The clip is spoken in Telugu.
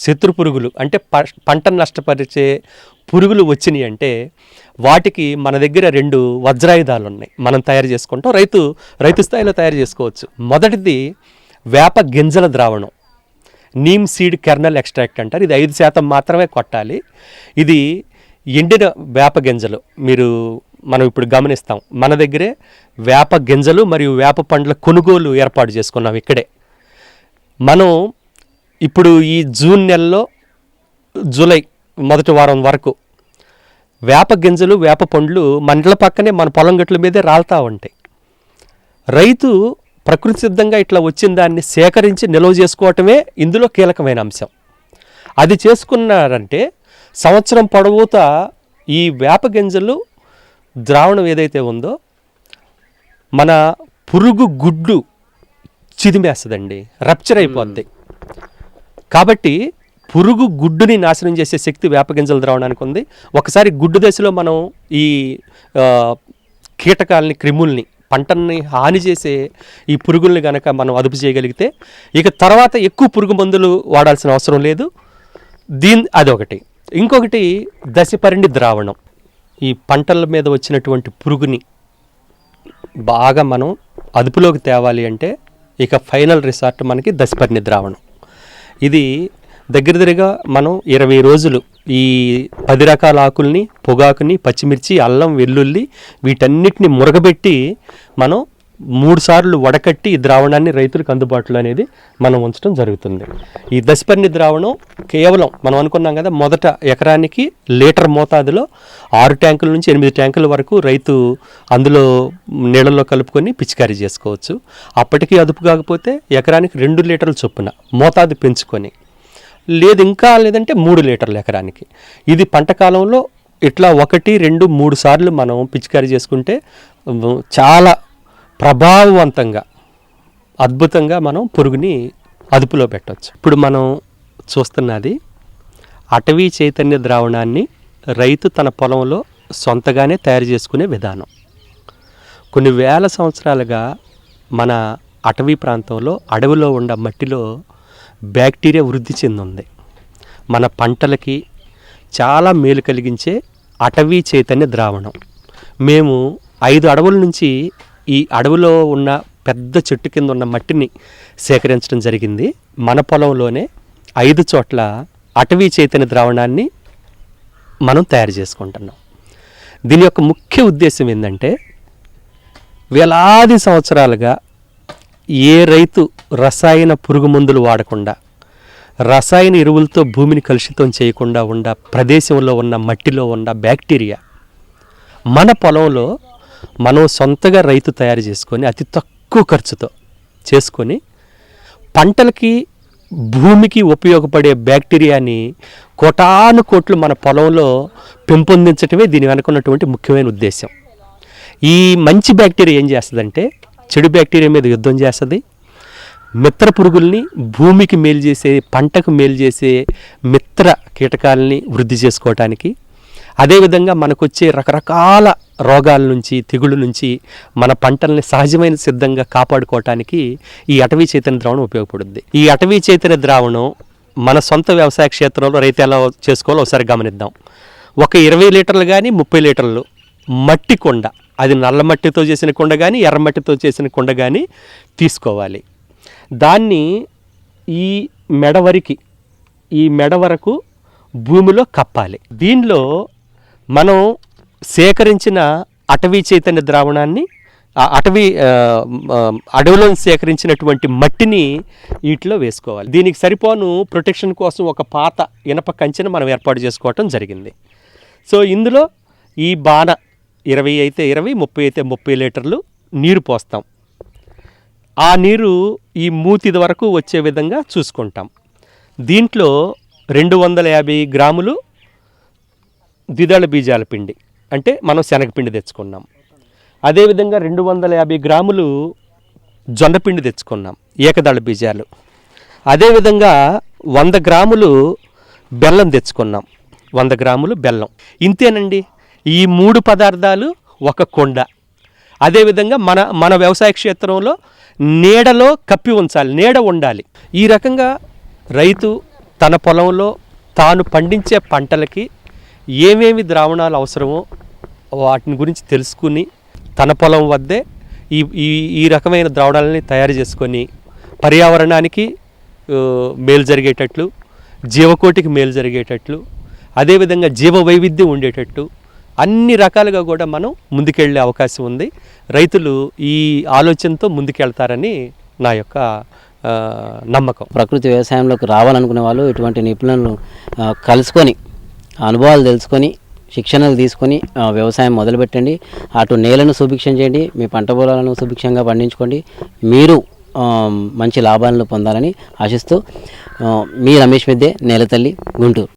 శత్రు పురుగులు అంటే ప- పంటను నష్టపరిచే పురుగులు వచ్చినాయి అంటే వాటికి మన దగ్గర రెండు వజ్రాయుధాలు ఉన్నాయి. మనం తయారు చేసుకుంటాం. రైతు రైతు స్థాయిలో తయారు చేసుకోవచ్చు. మొదటిది వేప గింజల ద్రావణం. నీమ్ సీడ్ కెర్నల్ ఎక్స్ట్రాక్ట్ అంటారు. ఇది ఐదు శాతం మాత్రమే కొట్టాలి. ఇది ఎండిన వేప గింజలు. మీరు మనం ఇప్పుడు గమనిస్తాం. మన దగ్గరే వేప గింజలు మరియు వేప పండ్ల కొనుగోలు ఏర్పాటు చేసుకున్నాం ఇక్కడే. మనం ఇప్పుడు ఈ జూన్ నెలలో జూలై మొదటి వారం వరకు వేప గింజలు వేప పండ్లు మన పక్కనే మన పొలం గట్ల మీదే రాలుతూ ఉంటాయి. రైతు ప్రకృతి సిద్ధంగా ఇట్లా వచ్చిన దాన్ని సేకరించి నిల్వ చేసుకోవటమే ఇందులో కీలకమైన అంశం. అది చేసుకున్నారంటే సంవత్సరం పొడవుతా ఈ వేప గింజలు ద్రావణం ఏదైతే ఉందో మన పురుగు గుడ్డు చిదిమేస్తుందండి రప్చర్ అయిపోద్ది. కాబట్టి పురుగు గుడ్డుని నాశనం చేసే శక్తి వేపగింజల ద్రావణానికి ఉంది. ఒకసారి గుడ్డు దశలో మనం ఈ కీటకాలని క్రిముల్ని పంటని హాని చేసే ఈ పురుగుల్ని కనుక మనం అదుపు చేయగలిగితే ఇక తర్వాత ఎక్కువ పురుగు మందులు వాడాల్సిన అవసరం లేదు. దీని అదొకటి. ఇంకొకటి దశపరిండి ద్రావణం. ఈ పంటల మీద వచ్చినటువంటి పురుగుని బాగా మనం అదుపులోకి తేవాలి అంటే ఇక ఫైనల్ రిసార్ట్ మనకి దశపరిణి ద్రావణం. ఇది దగ్గర దగ్గరగా మనం ఇరవై రోజులు ఈ పది రకాల ఆకుల్ని పొగాకుని పచ్చిమిర్చి అల్లం వెల్లుల్లి వీటన్నిటిని మురగబెట్టి మనం మూడు సార్లు వడకట్టి ఈ ద్రావణాన్ని రైతులకు అందుబాటులో అనేది మనం ఉంచడం జరుగుతుంది. ఈ దశపర్ణి ద్రావణం కేవలం మనం అనుకున్నాం కదా మొదట ఎకరానికి లీటర్ మోతాదులో ఆరు ట్యాంకుల నుంచి ఎనిమిది ట్యాంకుల వరకు రైతు అందులో నీళ్ళలో కలుపుకొని పిచికారీ చేసుకోవచ్చు. అప్పటికీ అదుపు కాకపోతే ఎకరానికి రెండు లీటర్ల చొప్పున మోతాదు పెంచుకొని లేదు ఇంకా లేదంటే మూడు లీటర్ల ఎకరానికి. ఇది పంట కాలంలో ఇట్లా ఒకటి రెండు మూడు సార్లు మనం పిచికారీ చేసుకుంటే చాలా ప్రభావవంతంగా అద్భుతంగా మనం పురుగుని అదుపులో పెట్టవచ్చు ఇప్పుడు మనం చూస్తున్నది అటవీ చైతన్య ద్రావణాన్ని రైతు తన పొలంలో సొంతగానే తయారు చేసుకునే విధానం. కొన్ని వేల సంవత్సరాలుగా మన అటవీ ప్రాంతంలో అడవిలో ఉన్న మట్టిలో బ్యాక్టీరియా వృద్ధి చెందింది. మన పంటలకి చాలా మేలు కలిగించే అటవీ చైతన్య ద్రావణం. మేము ఐదు అడవుల నుంచి ఈ అడవిలో ఉన్న పెద్ద చెట్టు కింద ఉన్న మట్టిని సేకరించడం జరిగింది. మన పొలంలోనే ఐదు చోట్ల అటవీ చైతన్య ద్రావణాన్ని మనం తయారు చేసుకుంటున్నాం. దీని యొక్క ముఖ్య ఉద్దేశం ఏంటంటే వేలాది సంవత్సరాలుగా ఏ రైతు రసాయన పురుగు మందులు వాడకుండా రసాయన ఎరువులతో భూమిని కలుషితం చేయకుండా ఉన్న ప్రదేశంలో ఉన్న మట్టిలో ఉన్న బ్యాక్టీరియా మన పొలంలో మనం సొంతగా రైతు తయారు చేసుకొని అతి తక్కువ ఖర్చుతో చేసుకొని పంటలకి భూమికి ఉపయోగపడే బ్యాక్టీరియాని కోటాను కోట్లు మన పొలంలో పెంపొందించటమే దీని వెనుకున్నటువంటి ముఖ్యమైన ఉద్దేశం ఈ మంచి బ్యాక్టీరియా ఏం చేస్తుందంటే చెడు బ్యాక్టీరియా మీద యుద్ధం చేస్తుంది. మిత్ర పురుగుల్ని భూమికి మేలు చేసే పంటకు మేలు చేసే మిత్ర కీటకాలని వృద్ధి చేసుకోవటానికి అదేవిధంగా మనకొచ్చే రకరకాల రోగాల నుంచి తెగుళ్ళ నుంచి మన పంటల్ని సహజమైన సిద్ధంగా కాపాడుకోవటానికి ఈ అటవీ చైతన్య ద్రావణం ఉపయోగపడుద్ది. ఈ అటవీ చైతన్య ద్రావణం మన సొంత వ్యవసాయ క్షేత్రంలో రైతు ఎలా చేసుకోవాలో ఒకసారి గమనిద్దాం. ఒక ఇరవై లీటర్లు కానీ ముప్పై లీటర్లు మట్టి కొండ అది నల్ల మట్టితో చేసిన కొండ కానీ ఎర్రమట్టితో చేసిన కొండ కానీ తీసుకోవాలి. దాన్ని ఈ మెడ వరకు ఈ మెడ వరకు భూమిలో కప్పాలి. దీనిలో మనం సేకరించిన అటవీ చైతన్య ద్రావణాన్ని అటవీ అడవిలో సేకరించినటువంటి మట్టిని వీటిలో వేసుకోవాలి. దీనికి సరిపోను ప్రొటెక్షన్ కోసం ఒక పాత ఇనప కంచెను మనం ఏర్పాటు చేసుకోవటం జరిగింది. సో ఇందులో ఈ బాణ ఇరవై అయితే ఇరవై ముప్పై అయితే ముప్పై లీటర్లు నీరు పోస్తాం. ఆ నీరు ఈ మూతిది వరకు వచ్చే విధంగా చూసుకుంటాం. దీంట్లో రెండు వందల యాభై గ్రాములు ద్విదళ బీజాల పిండి. అంటే మనం శనగపిండి తెచ్చుకున్నాం. అదేవిధంగా రెండు వందల యాభై గ్రాములు జొన్నపిండి తెచ్చుకున్నాం ఏకదళ బీజాలు. అదేవిధంగా వంద గ్రాములు బెల్లం తెచ్చుకున్నాం వంద గ్రాములు బెల్లం. ఇంతేనండి ఈ మూడు పదార్థాలు ఒక కొండ. అదేవిధంగా మన మన వ్యవసాయ క్షేత్రంలో నీడలో కప్పి ఉంచాలి నీడ ఉండాలి. ఈ రకంగా రైతు తన పొలంలో తాను పండించే పంటలకి ఏమేమి ద్రావణాలు అవసరమో వాటిని గురించి తెలుసుకుని తన పొలం వద్దే ఈ ఈ ఈ రకమైన ద్రావణాలని తయారు చేసుకొని పర్యావరణానికి మేలు జరిగేటట్లు జీవకోటికి మేలు జరిగేటట్లు అదేవిధంగా జీవ వైవిధ్యం ఉండేటట్టు అన్ని రకాలుగా కూడా మనం ముందుకెళ్ళే అవకాశం ఉంది. రైతులు ఈ ఆలోచనతో ముందుకెళ్తారని నా యొక్క నమ్మకం. ప్రకృతి వ్యవసాయంలోకి రావాలనుకునే వాళ్ళు ఇటువంటి నిపుణులను కలుసుకొని అనుభవాలు తెలుసుకొని శిక్షణలు తీసుకొని వ్యవసాయం మొదలుపెట్టండి. అటు నేలను సుభిక్షం చేయండి మీ పంట పొలాలను సుభిక్షంగా పండించుకోండి. మీరు మంచి లాభాలను పొందాలని ఆశిస్తూ మీ రమేష్ మిద్దే నేలతల్లి గుంటూరు.